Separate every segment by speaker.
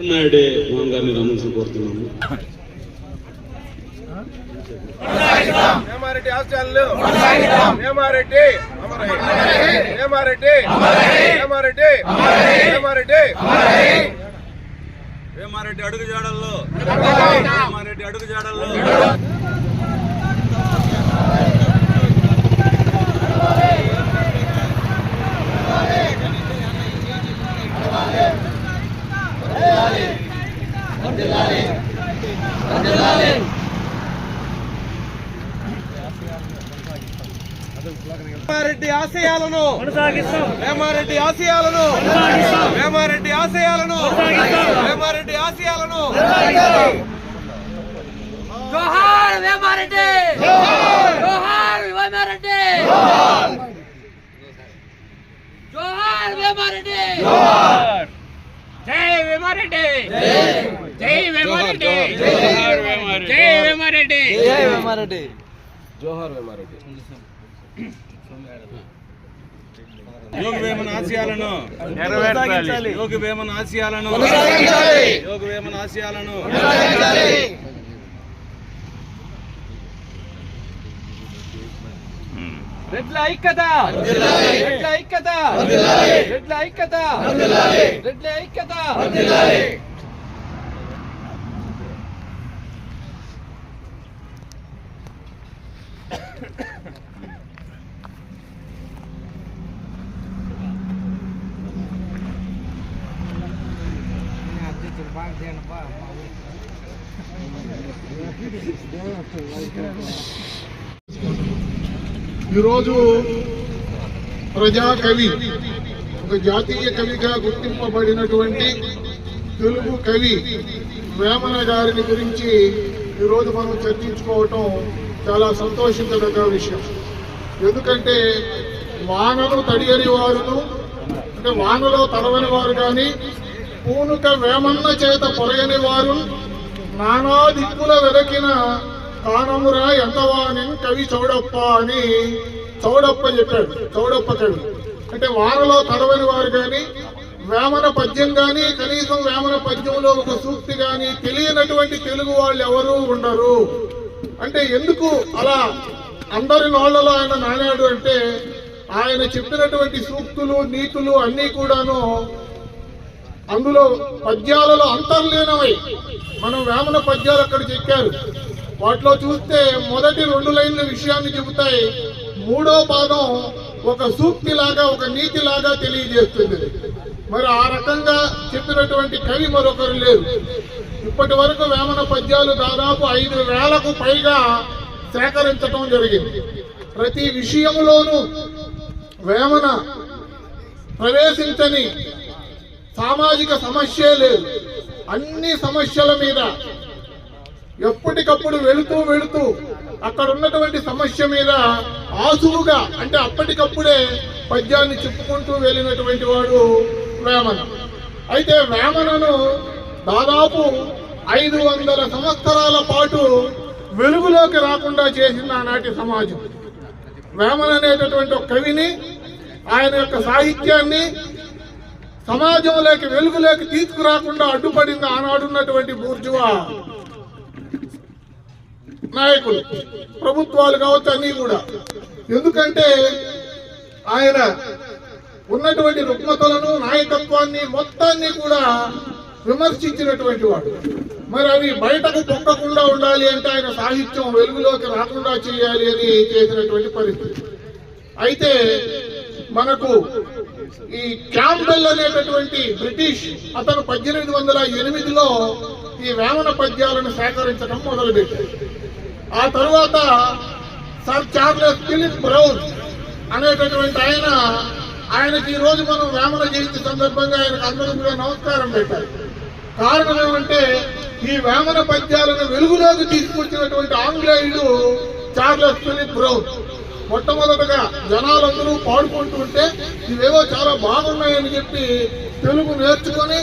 Speaker 1: నాయుడే మోహన్ గారిని రమ్మని కోరుతున్నాము. అడుగు జాడల్లో. వేమారెడ్డి అడుగు జాడల్లో.
Speaker 2: వేమారెడ్డి ఆశయాలను. వేమారెడ్డి ఆశయాలను. వేమారెడ్డి ఆశయాలను. వేమారెడ్డి ఆశయాలను.
Speaker 3: జోహార్ వేమారెడ్డి జోహార్. వేమారెడ్డి జోహార్. వేమారెడ్డి జై వేమారెడ్డి జై వేమారెడ్డి జై వేమారెడ్డి
Speaker 1: యోగి వేమన ఆశయాలను యోగి వేమన ఆశయాలను యోగి వేమన ఆశయాలను
Speaker 2: రెడ్ల ఐక్యత! రెడ్ల ఐక్యత! రెడ్ల ఐక్యత! రెడ్ల ఐక్యత!
Speaker 4: ఈరోజు ప్రజా కవి ఒక జాతీయ కవిగా గుర్తింపబడినటువంటి తెలుగు కవి వేమన గారిని గురించి ఈరోజు మనం చర్చించుకోవటం చాలా సంతోషించదగ్గ విషయం. ఎందుకంటే వానలు తడియని వారును అంటే వానలో తడవని వారు కానీ పూనుక వేమన్న చేత పొరయని వారు నానా దిక్కుల వెదకిన కానమురా ఎంతవాని కవి చౌడప్ప అని చౌడప్ప చెప్పాడు. చౌడప్ప కవి. అంటే వారలో తడవని వారు కానీ వేమన పద్యం కానీ కనీసం వేమన పద్యంలో ఒక సూక్తి కానీ తెలియనటువంటి తెలుగు వాళ్ళు ఎవరూ ఉండరు. అంటే ఎందుకు అలా అందరి నోళ్ళలో ఆయన నానాడు అంటే ఆయన చెప్పినటువంటి సూక్తులు నీతులు అన్నీ కూడాను అందులో పద్యాలలో అంతర్లీనమై మనం వేమన పద్యాలు అక్కడ చెప్పారు. వాటిలో చూస్తే మొదటి రెండు లైన్ల విషయాన్ని చెబుతాయి. మూడో పాదం ఒక సూక్తి లాగా ఒక నీతి లాగా తెలియజేస్తుంది. మరి ఆ రకంగా చెప్పినటువంటి కవి మరొకరు లేరు. ఇప్పటి వరకు వేమన పద్యాలు దాదాపు ఐదు వేలకు పైగా సేకరించటం జరిగింది. ప్రతి విషయంలోనూ వేమన ప్రవేశించని సామాజిక సమస్యే లేదు. అన్ని సమస్యల మీద ఎప్పటికప్పుడు వెళుతూ వెళుతూ అక్కడ ఉన్నటువంటి సమస్య మీద ఆసువుగా అంటే అప్పటికప్పుడే పద్యాన్ని చెప్పుకుంటూ వెళ్ళినటువంటి వాడు వేమన. అయితే వేమనను దాదాపు ఐదు వందల సంవత్సరాల పాటు వెలుగులోకి రాకుండా చేసింది ఆనాటి సమాజం. వేమన అనేటటువంటి ఒక కవిని ఆయన యొక్క సాహిత్యాన్ని సమాజంలోకి వెలుగులోకి తీసుకురాకుండా అడ్డుపడింది ఆనాడున్నటువంటి బూర్జువా నాయకులు. ప్రభుత్వాలు కావచ్చు అన్ని కూడా. ఎందుకంటే ఆయన ఉన్నటువంటి రుగ్మతలను నాయకత్వాన్ని మొత్తాన్ని కూడా విమర్శించినటువంటి వాడు. మరి అవి బయటకు పొక్కకుండా ఉండాలి అంటే ఆయన సాహిత్యం వెలుగులోకి రాకుండా చేయాలి అని చేసినటువంటి పరిస్థితి. అయితే మనకు ఈ క్యాంబెల్ అనేటటువంటి బ్రిటిష్ అతను పద్దెనిమిది వందల ఎనిమిదిలో ఈ వేమన పద్యాలను సేకరించడం మొదలుపెట్టాడు. ఆ తరువాత సర్ చార్లెస్ ఫిలిప్ బ్రౌన్ అనేటటువంటి ఆయన ఆయనకి ఈ రోజు మనం వేమన జయంతి సందర్భంగా ఆయనకు అందరూ కూడా నమస్కారం పెట్టారు కారణం ఏమంటే ఈ వేమన పద్యాలను వెలుగులోకి తీసుకొచ్చినటువంటి ఆంగ్లేయుడు చార్లెస్ ఫిలిప్ బ్రౌన్. మొట్టమొదటగా జనాలందరూ పాడుకుంటూ ఉంటే ఇవేవో చాలా బాగున్నాయని చెప్పి తెలుగు నేర్చుకొని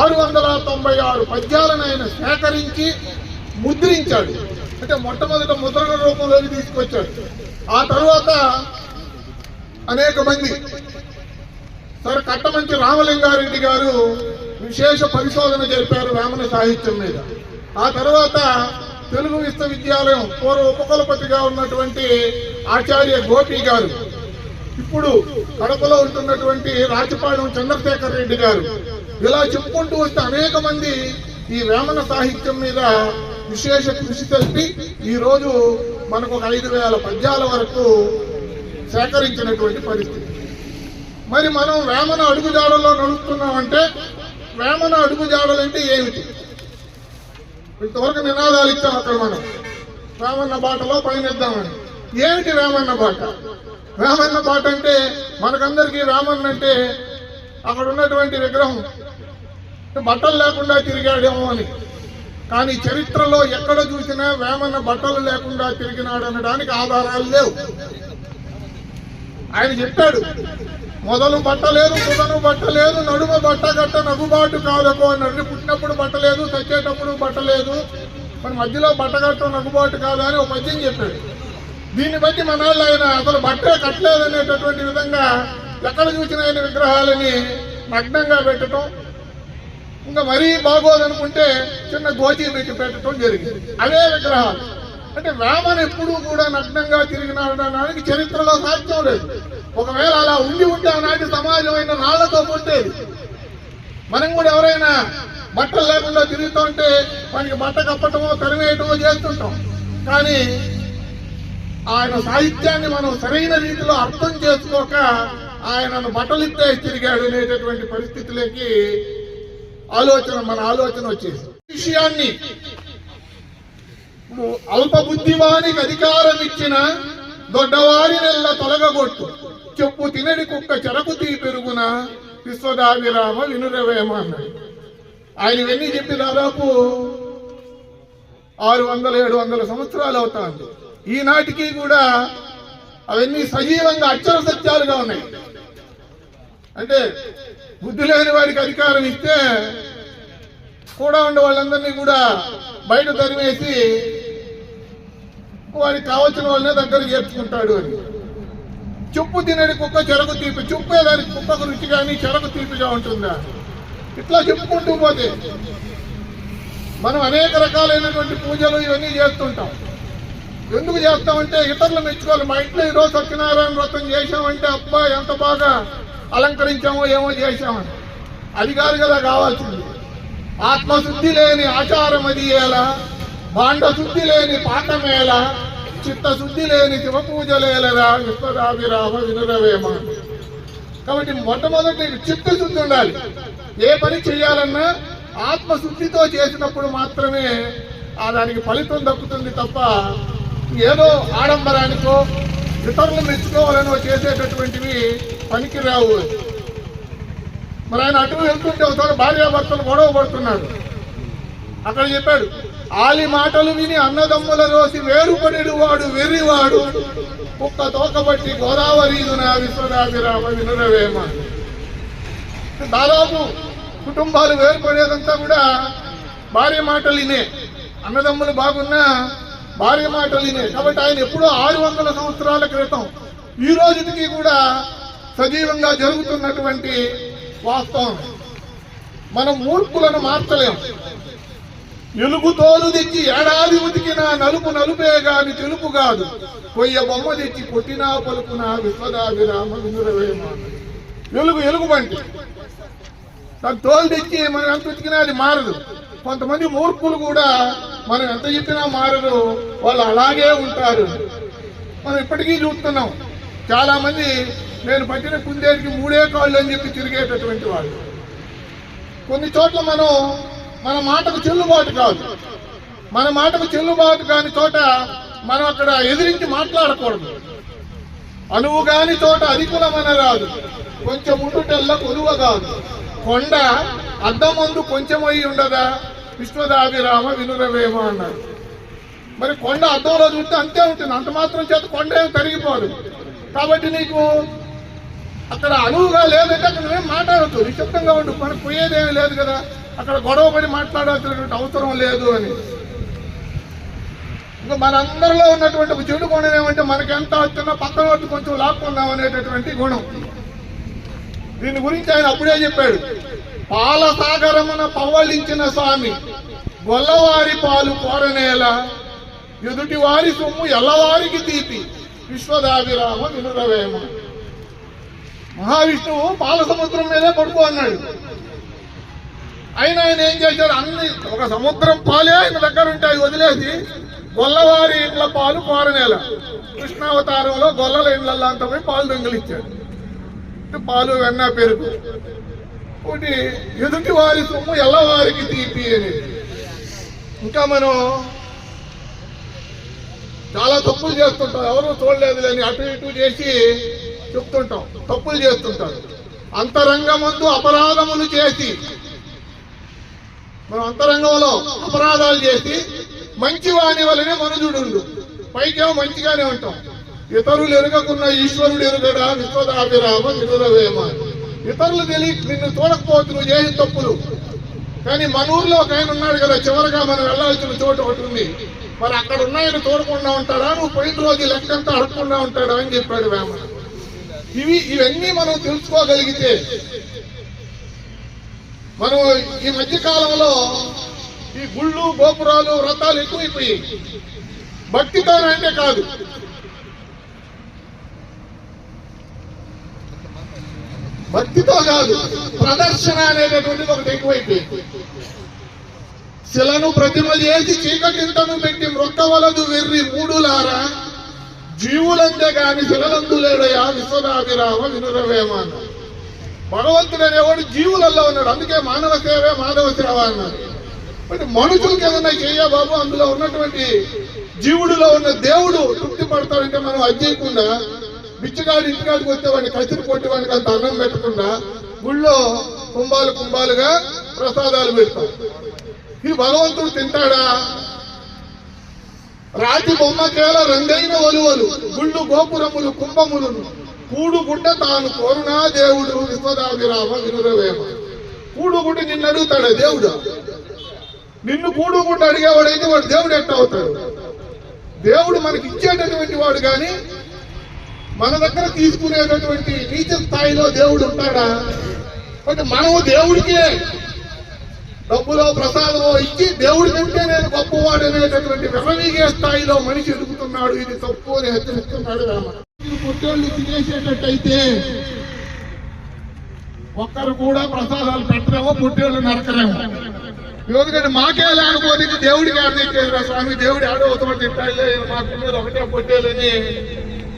Speaker 4: ఆరు వందల తొంభై ఆరు పద్యాలను ఆయన సేకరించి ముద్రించాడు. అంటే మొట్టమొదట ముద్రణ రూపంలోకి తీసుకొచ్చాడు. ఆ తరువాత అనేక మంది. సార్ కట్టమంచి రామలింగారెడ్డి గారు విశేష పరిశోధన జరిపారు వేమన సాహిత్యం మీద. ఆ తర్వాత తెలుగు విశ్వవిద్యాలయం పూర్వ ఉపకులపతిగా ఉన్నటువంటి ఆచార్య గోపి గారు ఇప్పుడు కడపలో ఉంటున్నటువంటి రాజపాలెం చంద్రశేఖర్ రెడ్డి గారు ఇలా చెప్పుకుంటూ వస్తే అనేక మంది ఈ వేమన సాహిత్యం మీద విశేష కృషి తెలిపి ఈరోజు మనకు ఒక ఐదు వేల పద్యాల వరకు సేకరించినటువంటి పరిస్థితి. మరి మనం వేమన అడుగుజాడల్లో నడుస్తున్నామంటే వేమన అడుగుజాడలు అంటే ఏమిటి? ఇంతవరకు నినాదాలు ఇచ్చాం అక్కడ మనం. వేమన్న బాటలో పయనిద్దామని ఏమిటి రామన్న బాట? వేమన్న బాట అంటే మనకందరికీ రామన్న అంటే అక్కడ ఉన్నటువంటి విగ్రహం. బట్టలు లేకుండా తిరిగాడేమో అని. కానీ చరిత్రలో ఎక్కడ చూసినా వేమన్న బట్టలు లేకుండా తిరిగినాడు అనడానికి ఆధారాలు లేవు. ఆయన చెప్పాడు మొదలు బట్టలేదు లేదు బట్టలేదు నడుమ బట్ట గట్ట నగుబాటు కాదకో అన్నాడు పుట్టినప్పుడు బట్టలేదు చచ్చేటప్పుడు మన మరి మధ్యలో బట్టగట్ట నగుబాటు కాదా అని ఒక పద్యం చెప్పాడు. దీన్ని బట్టి మన ఆయన అసలు బట్టే కట్టలేదు అనేటటువంటి విధంగా ఎక్కడ చూసిన ఆయన విగ్రహాలని నగ్నంగా పెట్టడం ఇంకా మరీ బాగోదనుకుంటే చిన్న గోచి పెట్టి పెట్టడం జరిగింది. అదే విగ్రహాలు. అంటే రామన్ ఎప్పుడూ కూడా నగ్నంగా తిరిగినాడడానికి చరిత్రలో సాధ్యం లేదు. ఒకవేళ అలా ఉండి ఉంటే ఆనాటి సమాజం అయిన రాళ్ళతో కొట్టేది. మనం కూడా ఎవరైనా బట్టలు లేకుండా తిరుగుతుంటే మనకి బట్ట కప్పటమో తరివేయటమో చేస్తుంటాం. కానీ ఆయన సాహిత్యాన్ని మనం సరైన రీతిలో అర్థం చేసుకోక ఆయనను బట్టలు ఇస్తే తిరిగాడు అనేటటువంటి పరిస్థితులకి ఆలోచన మన ఆలోచన వచ్చేసి. విషయాన్ని ఇప్పుడు అల్ప బుద్ధివానికి అధికారం ఇచ్చిన దొడ్డవారి నెల్ల తొలగగొట్టు. చెప్పు తినడి కుక్క చెరకు తీ పెరుగున విశ్వదాభిరామ వినురవేమ అన్నాడు ఆయన ఇవన్నీ చెప్పి దాదాపు ఆరు వందల ఏడు వందల సంవత్సరాలు అవుతాంది. ఈనాటికి కూడా అవన్నీ సజీవంగా అక్షర సత్యాలుగా ఉన్నాయి. అంటే బుద్ధి లేని వారికి అధికారం ఇస్తే కూడా ఉండే వాళ్ళందరినీ కూడా బయట తరిమేసి వాడికి కావలసిన వాళ్ళనే దగ్గర చేర్చుకుంటాడు అని. చెప్పు తినని కుక్క చెరకు తీపి చుప్పే దానికి కుక్కకు రుచి కానీ చెరకు తీపిగా ఉంటుందా? ఇట్లా చెప్పుకుంటూ పోతే మనం అనేక రకాలైనటువంటి పూజలు ఇవన్నీ చేస్తుంటాం. ఎందుకు చేస్తామంటే ఇతరులు మెచ్చుకోవాలి. మా ఇంట్లో ఈరోజు సత్యనారాయణ వ్రతం చేశామంటే అబ్బా ఎంత బాగా అలంకరించామో ఏమో చేశామని అది కాదు కదా కావాల్సింది. ఆత్మశుద్ధి లేని ఆచారం అది ఎలా? భాండ శుద్ధి లేని పాఠమేల చిత్తశుద్ధి లేని శివపూజలేలరా విశ్వరాభిరామ వినురవేమ. కాబట్టి మొట్టమొదటి చిత్తశుద్ధి ఉండాలి. ఏ పని చేయాలన్నా ఆత్మశుద్ధితో చేసినప్పుడు మాత్రమే ఆ దానికి ఫలితం దక్కుతుంది తప్ప ఏదో ఆడంబరానికో ఇతరులు మెచ్చుకోవాలని చేసేటటువంటివి పనికిరావు. మరి ఆయన అటు వెళ్తుంటే ఒకసారి భార్యాభర్తలు గొడవ పడుతున్నాడు అక్కడ చెప్పాడు ఆలి మాటలు విని అన్నదమ్ముల రోసి వేరుపడేడు వాడు వెర్రివాడు. కుక్క తోకబట్టి గోదావరి విశ్వదాభిరామ వినురవేమ దాదాపు కుటుంబాలు వేరుపడేదంతా కూడా భార్య మాటలు వినే అన్నదమ్ములు బాగున్నా భార్య మాటలినే వినే. కాబట్టి ఆయన ఎప్పుడో ఆరు వందల సంవత్సరాల క్రితం ఈ రోజుకి కూడా సజీవంగా జరుగుతున్నటువంటి వాస్తవం. మనం మూర్ఖులను మార్చలేం. ఎలుగు తోలు తెచ్చి ఏడాది ఉతికిన నలుపు నలుపే గాని తెలుపు కాదు. కొయ్య బొమ్మ తెచ్చి కొట్టినా పలుకున విశ్వదాభిరామ వినురవేమ ఎలుగు ఎలుగు బంటి దాని తోలు తెచ్చి మనం ఎంత ఉతికినా అది మారదు. కొంతమంది మూర్ఖులు కూడా మనం ఎంత చెప్పినా మారరు వాళ్ళు అలాగే ఉంటారు. మనం ఇప్పటికీ చూస్తున్నాం. చాలా మంది నేను పట్టిన కుందేటికి మూడే కాళ్ళు అని చెప్పి తిరిగేటటువంటి వాళ్ళు. కొన్ని చోట్ల మనం మన మాటకు చెల్లుబాటు కాదు. మన మాటకు చెల్లుబాటు కాని చోట మనం అక్కడ ఎదిరించి మాట్లాడకూడదు. అనువు కాని చోట అధికులమన రాదు. కొంచెం ఉండుటల్లా కొలువ కాదు. కొండ అద్దం ముందు కొంచెం అయి ఉండదా? విశ్వదాభిరామ వినురవేమ అన్నారు. మరి కొండ అద్దంలో చూస్తే అంతే ఉంటుంది. అంత మాత్రం చేత కొండ ఏం కరిగిపోదు. కాబట్టి నీకు అక్కడ అనువుగా లేదంటే అక్కడ నువ్వేం మాట్లాడద్దు. నిశ్శబ్దంగా ఉండు. మనకు పోయేదేమీ లేదు కదా. అక్కడ గొడవ పడి మాట్లాడాల్సినటువంటి అవసరం లేదు అని. ఇంకా మనందరిలో ఉన్నటువంటి చెడు గుణం ఏమంటే మనకి ఎంత వచ్చినా పక్కన వచ్చి కొంచెం లాక్కుందాం అనేటటువంటి గుణం. దీని గురించి ఆయన అప్పుడే చెప్పాడు. పాలసాగరమున పవ్వళించిన స్వామి గొల్లవారి పాలు కోరనేల ఎదుటి వారి సొమ్ము ఎల్లవారికి తీపి విశ్వదాభిరామ వినురవేమ. మహావిష్ణువు పాల సముద్రం మీదే పడుకో అన్నాడు. అయినా ఆయన ఏం చేశారు అన్ని ఒక సముద్రం పాలే ఆయన దగ్గర ఉంటాయి వదిలేసి గొల్లవారి ఇండ్ల పాలు కోరనేల. కృష్ణావతారంలో గొల్లల ఇండ్లలో అంత పోయి పాలు దొంగిలిచ్చాడు. పాలు వెన్న పెరుగు. ఒకటి ఎదుటి వారి సొమ్ము ఎల్లవారికి తీపి అని ఇంకా మనం చాలా తప్పులు చేస్తుంటాం. ఎవరు చూడలేదు అని అటు ఇటు చేసి చెప్తుంటాం. తప్పులు చేస్తుంటారు. అంతరంగమందు అపరాధములు చేసి మనం అంతరంగంలో అపరాధాలు చేసి మంచి వాని వలనే మనుజుడు పైకేమో మంచిగానే ఉంటాం. ఇతరులు ఎరగకున్న ఈశ్వరుడు ఎరుగడా? విశ్వదాభిరామ వినురవేమ ఇతరులు తెలియ నిన్ను చూడకపోవచ్చు నువ్వు చేసిన తప్పులు. కానీ మన ఊర్లో ఒక ఆయన ఉన్నాడు కదా చివరిగా మనం వెళ్ళాల్సిన చోటు ఒకటి ఉంది. మరి అక్కడ ఉన్నాయని చూడకుండా ఉంటాడా? నువ్వు పోయిన రోజు లెక్కంతా అడగకుండా ఉంటాడా అని చెప్పాడు వేమ. ఇవి ఇవన్నీ మనం తెలుసుకోగలిగితే మనం ఈ మధ్య కాలంలో ఈ గుళ్ళు గోపురాలు వ్రతాలు ఎక్కువైపోయాయి. భక్తితో అంటే కాదు. భక్తితో కాదు ప్రదర్శన అనేటటువంటిది ఒకటి ఎక్కువైపోయింది. శిలను ప్రతిమ చేసి చీకటింతను పెట్టి మృక్కవలదు వెర్రి మూడులారా జీవులంతే కాని శిలలందు లేడయా విశ్వదాభిరామ వినురవేమ భగవంతుడు అనేవాడు జీవులలో ఉన్నాడు అందుకే మానవ సేవే మాధవ సేవ అన్నారు మరి మనుషులకి ఏదైనా చేయబాబు బాబు అందులో ఉన్నటువంటి జీవుడిలో ఉన్న దేవుడు తృప్తి పడతాడంటే మనం అది బిచ్చగాడు ఇంటికాడికి వస్తే వాడిని కసిరి కొట్టి వాడికి అంత అన్నం పెట్టకుండా గుళ్ళో కుంభాలు కుంభాలుగా ప్రసాదాలు పెడతాం. ఇది భగవంతుడు తింటాడా? రాతి బొమ్మకేల రెండైన ఒలువలు గుళ్ళు గోపురములు కుంభములను. కూడుగుడ్డ తాను కోరునా దేవుడు విశ్వదాభిరామ వినురవేమ. కూడుగుడ్డ నిన్ను అడుగుతాడా దేవుడు? నిన్ను కూడుగుడ్డ అడిగేవాడైతే వాడు దేవుడు ఎట్ట అవుతాడు? దేవుడు మనకి ఇచ్చేటటువంటి వాడు కానీ మన దగ్గర తీసుకునేటటువంటి నీచ స్థాయిలో దేవుడు ఉంటాడా? అంటే మనము దేవుడికే డబ్బులో ప్రసాదమో ఇచ్చి దేవుడి కంటే నేను గొప్పవాడు అనేటటువంటి విరవీగే స్థాయిలో మనిషి ఎదుగుతున్నాడు. ఇది తప్పు అని హెచ్చరిస్తున్నాడు రామ. పొట్టేళ్ళు తినేసేటట్టయితే ఒక్కరు కూడా ప్రసాదాలు పెట్టరేమో పుట్టేళ్ళు నరకరేమో. ఎందుకంటే మాకే లేకపోతే ఇది దేవుడికి ఆడదిచ్చేదిరా స్వామి. దేవుడు ఆడవుతాడు తింటాడులే. మాకు ఒకటే పొట్టేలని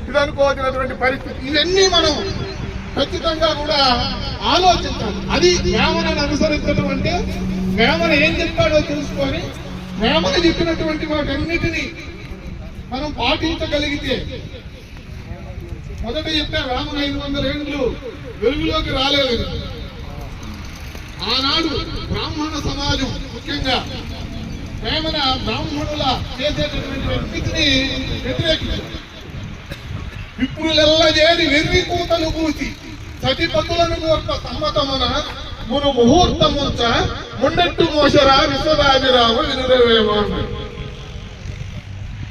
Speaker 4: ఇదనుకోవాల్సినటువంటి పరిస్థితి. ఇవన్నీ మనం ఖచ్చితంగా కూడా ఆలోచించాలి. అది వేమనని అనుసరించడం అంటే వేమన ఏం చెప్పాడో తెలుసుకొని వేమన చెప్పినటువంటి వాటన్నిటినీ మనం పాటించగలిగితే మొదట చెప్పే వేమన ఐదు వందల ఏళ్ళు వెలుగులోకి రాలేదు. ఆనాడు బ్రాహ్మణ సమాజం ముఖ్యంగా వేమన బ్రాహ్మణుల చేసేటటువంటి అన్నిటినీ వ్యతిరేకించారు విప్రులెల్ల చేరి వెర్రి కూతలు కూసి సతిపతులను కోర్త సమ్మతమున మును ముహూర్తముంచ ముండట్టు మోసరా విశ్వదాభిరామ వినురవేమ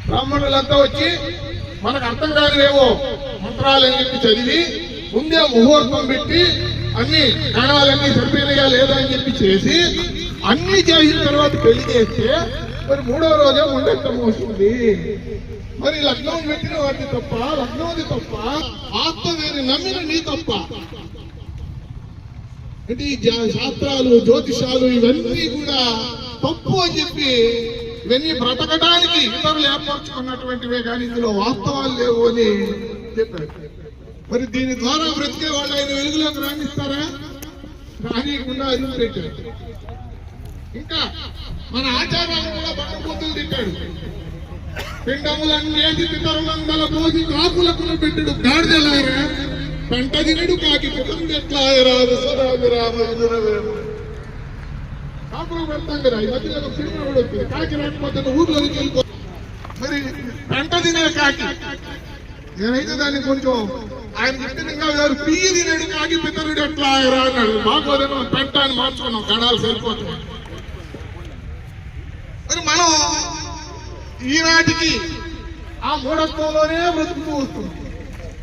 Speaker 4: బ్రాహ్మణులంతా వచ్చి మనకు అర్థం కానివేవో మంత్రాలని చెప్పి చదివి ముందే ముహూర్తం పెట్టి అన్ని గణాలన్నీ సరిపోయినాయా లేదా అని చెప్పి చేసి అన్ని చేసిన తర్వాత పెళ్ళి చేస్తే మరి మూడో రోజే ఉండటం వస్తుంది మరి లగ్నం పెట్టిన వాడిని తప్ప లగ్నంది తప్ప ఆత్మ వేరు నమ్మిన నీ తప్ప. అంటే ఈ శాస్త్రాలు జ్యోతిషాలు ఇవన్నీ కూడా తప్పు అని చెప్పి ఇవన్నీ బ్రతకడానికి ఇతరులు ఏర్పరచుకున్నటువంటివే కానీ ఇందులో వాస్తవాలు లేవు అని చెప్పారు మరి దీని ద్వారా బ్రతికే వాళ్ళు ఆయన వెలుగులోకి రాణిస్తారా? రానియకుండా అరువు పెట్టారు ఇంకా మన ఆచారాలు కూడా బట్టబూతులు తిట్టాడు. పిండములన్నీ వేసి పితరులందల పోసి కాపులకు పెట్టడు గాడిదలారా? పంట తినడు కాకి ముఖం ఎట్లా రాదు విశ్వరామ వినురవేమ కాకులు పెడతాం కదా ఈ మధ్య సినిమా కాకి రాకపోతే నువ్వు ఊర్లోకి వెళ్ళిపో. మరి పంట తినే కాకి. నేనైతే దాన్ని కొంచెం ఆయన చెప్పిన గారు పియ్యి తినడు కాకి పితరుడు ఎట్లా రాడు మాకు అదేమో పెంట అని మార్చుకున్నాం గడాలు సరిపోతున్నాం మరి మనం ఈనాటికి ఆ మూఢత్వంలోనే బ్రతుకుతూ వస్తుంది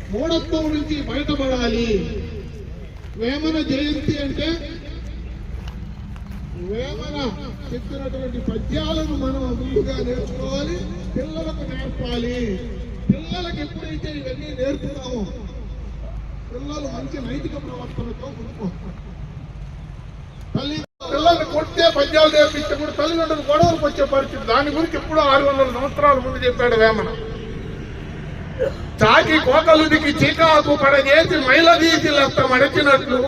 Speaker 4: మూఢత్వం నుంచి బయటపడాలి. వేమన జయంతి అంటే వేమన చెప్పినటువంటి పద్యాలను మనం ముందుగా నేర్చుకోవాలి పిల్లలకు నేర్పాలి. పిల్లలకు ఎప్పుడైతే ఇవన్నీ నేర్పుతామో పిల్లలు మంచి నైతిక ప్రవర్తనతో ముందుకొస్తారు పిల్లల్ని పద్యాలు నేర్పిస్తే కూడా తల్లిదండ్రులు గొడవలకు వచ్చే పరిస్థితి. దాని గురించి ఎప్పుడో ఆరు వందల సంవత్సరాల ముందు చెప్పాడు వేమన. చాకి కోకలుడికి చీకాకు పడజేసి మైలదీసి లెత్త మడచినట్లు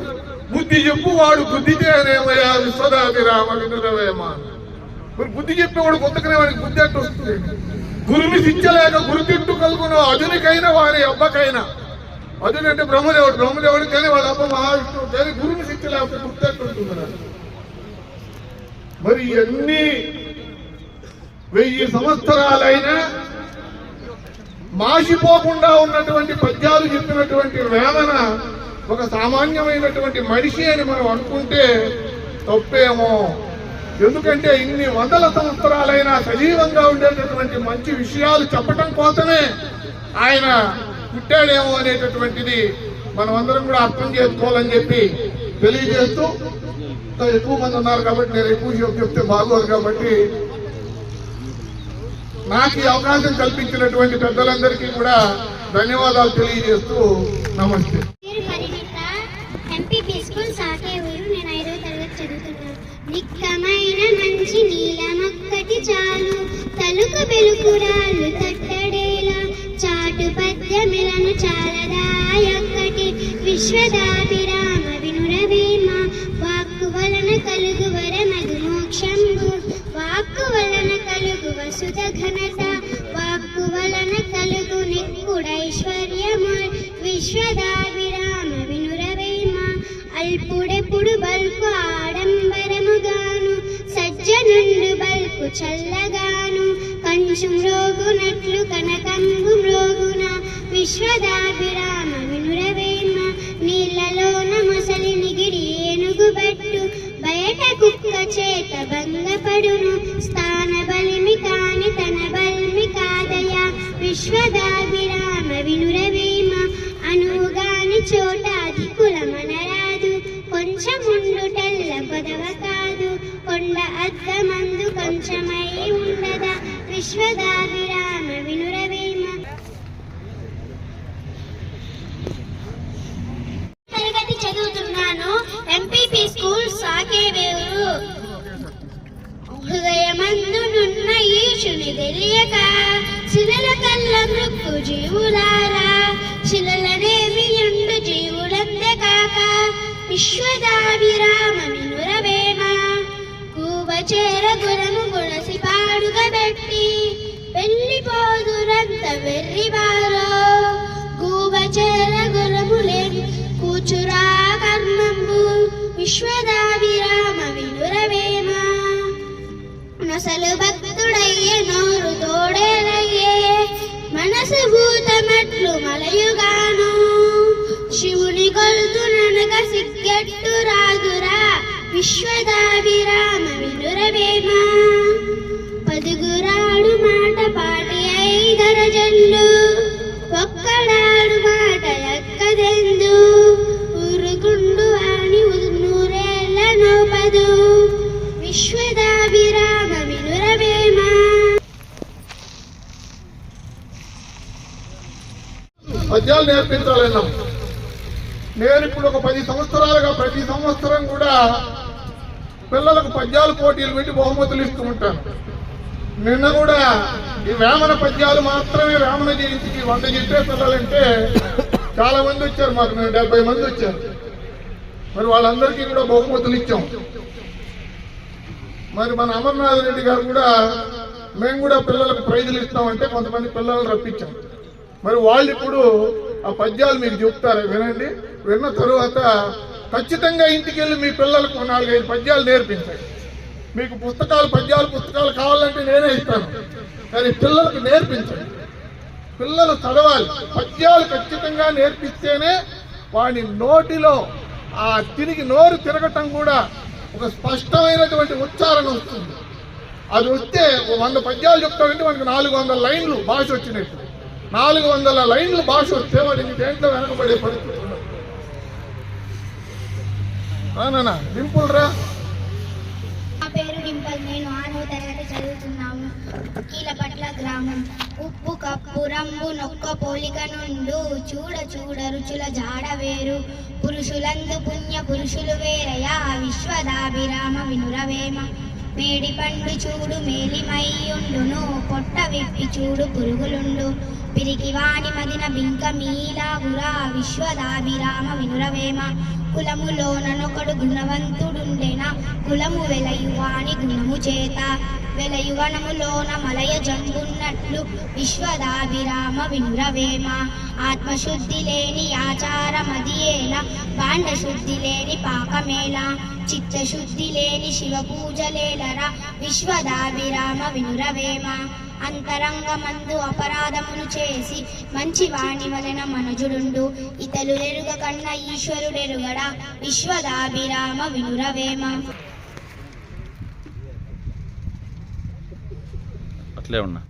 Speaker 4: బుద్ధి చెప్పు వాడు బుద్ధితేనేమయ్యా విశ్వదాభిరామ వినురవేమ మరి బుద్ధి చెప్పేవాడు కొత్తకనే వాడికి బుద్ధి అట్టు వస్తుంది? గురుని శిక్షలేక గురు తిట్టు కలుగును అదునికైనా వారి అబ్బకైనా. అదునంటే బ్రహ్మదేవుడు బ్రహ్మదేవుడు కానీ వాళ్ళ అబ్బ మహావిష్ణువు. కానీ గురుని శిక్ష లేకపోతే అట్టు ఉంటుంది మరి. మరి ఇవన్నీ వెయ్యి సంవత్సరాలైనా మాసిపోకుండా ఉన్నటువంటి పద్యాలు చెప్పినటువంటి వేదన ఒక సామాన్యమైనటువంటి మనిషి అని మనం అనుకుంటే తప్పేమో ఎందుకంటే ఇన్ని వందల సంవత్సరాలైనా సజీవంగా ఉండేటటువంటి మంచి విషయాలు చెప్పటం కోసమే ఆయన పుట్టాడేమో అనేటటువంటిది మనమందరం కూడా అర్థం చేసుకోవాలని చెప్పి తెలియజేస్తూ ఎక్కువ మంది ఉన్నారు కాబట్టి నేను ఎక్కువ చెప్తే బాగోదు కాబట్టి నాకు ఈ అవకాశం కల్పించినటువంటి పెద్దలందరికీ కూడా ధన్యవాదాలు తెలియజేస్తూ నమస్తే.
Speaker 5: తరగతి చదువుతున్నాను. నిక్కమైన మంచి నీలమొక్కటి చాలు. తలుకు బెలుకురాళ్ళు తట్టడేలా. చాటు పద్యమిలను చాలదాయొక్కటి విశ్వదాభిరామ చల్లగాను కంచు మ్రోగునట్లు కనకంగు మ్రోగున విశ్వదాభిరామ వినురవేమ నీళ్ళలోన మొసలి నిగిడి ఏనుగు బట్టు బయట కుక్క చేత భంగపడును శిలల కళ్ళ మృక్కు జీవులారా శిలలనేమి ఎండు జీవులందే కాక విశ్వదాభిరామ వినురవేమ కూవచేర గురము గుణసి పాడుగబెట్టి వెళ్ళిపోదురంత వెర్రివారో. గూవచేర గురములే కూచురా కర్మంబు విశ్వదాభిరామ వినురవేమ నొసలు భక్తుడయ్యే నోరు తోడేలయ్యే మనసు భూతమట్లు మలయుగాను. శివుని కొల్తుననక సిగ్గెట్టు రాదురా విశ్వదాభిరామ వినురవేమ. పదుగురాడు మాట పాటి ఐదరజల్లు ఒక్కడాడు మాట ఎక్కదెందు? ఊరుకుండు అని నూరేళ్ళ నోపదు. విశ్వదా వినురవేమ
Speaker 4: పద్యాలు నేర్పించాలన్నాం. నేను ఇప్పుడు ఒక పది సంవత్సరాలుగా ప్రతి సంవత్సరం కూడా పిల్లలకు పద్యాలు పోటీలు పెట్టి బహుమతులు ఇస్తూ ఉంటాను. నిన్న కూడా ఈ వేమన పద్యాలు మాత్రమే వేమన జయంతికి వంద చెప్పే పిల్లలంటే చాలా మంది వచ్చారు మాకు నేను డెబ్బై మంది వచ్చారు. మరి వాళ్ళందరికీ కూడా బహుమతులు ఇచ్చాం. మరి మన అమర్నాథ్ రెడ్డి గారు కూడా మేము కూడా పిల్లలకు ప్రైజులు ఇస్తామంటే కొంతమంది పిల్లలు రప్పించాం. మరి వాళ్ళు ఇప్పుడు ఆ పద్యాలు మీకు చెప్తారు వినండి. విన్న తరువాత ఖచ్చితంగా ఇంటికి వెళ్ళి మీ పిల్లలకు నాలుగైదు పద్యాలు నేర్పించండి. మీకు పుస్తకాలు పద్యాలు పుస్తకాలు కావాలంటే నేనే ఇస్తాను. కానీ పిల్లలకు నేర్పించండి. పిల్లలు చదవాలి. పద్యాలు ఖచ్చితంగా నేర్పిస్తేనే వాడి నోటిలో ఆ తిరిగి నోరు తిరగటం కూడా ఒక స్పష్టమైనటువంటి ఉచ్చారణ వస్తుంది. అది వస్తే వంద పద్యాలు చెప్తాడంటే మనకు నాలుగు వందల లైన్లు భాష వచ్చినట్టు. నాలుగు వందల లైన్లు భాష వస్తే వాడికి దేంట్లో వెనకబడే పరిస్థితి ఉండదు. రానా డింపుల్. రా
Speaker 5: నేను ఆనవ తరగతి చదువుతున్నాము. కీలపట్ల గ్రామం. ఉప్పు కప్పు రంగు నొక్క పోలిక నుండు చూడ చూడ రుచుల జాడ వేరు. పురుషులందు పుణ్య పురుషులు వేరయా విశ్వదాభిరామ వినురవేమ. మేడి పండు చూడు మేలిమయ్యుండును పొట్ట విప్పి చూడు పురుగులుండు. పిరికి వాణి మదిన బింక మీలాగురా విశ్వదాభిరామ వినురవేమ. కులములోననొకడు గుణవంతుడుండెన కులము వెలయువాని గుణము చేత. వెలయువనములోన మలయ జంబున్నట్లు విశ్వదాభిరామ వినురవేమ. ఆత్మశుద్ధి లేని ఆచారమదియేల బాండశుద్ధి లేని పాకమేళ చిత్తశుద్ధి లేని శివపూజలేలరా విశ్వదాభిరామ వినురవేమ. అంతరంగమందు అపరాధములు చేసి మంచి వాణి వలన మనజుడుండు. ఇతరులెరుగ కన్న ఈశ్వరుడెరుగడా విశ్వదాభిరామ వినురవేమ.
Speaker 6: అట్లే ఉన్నా.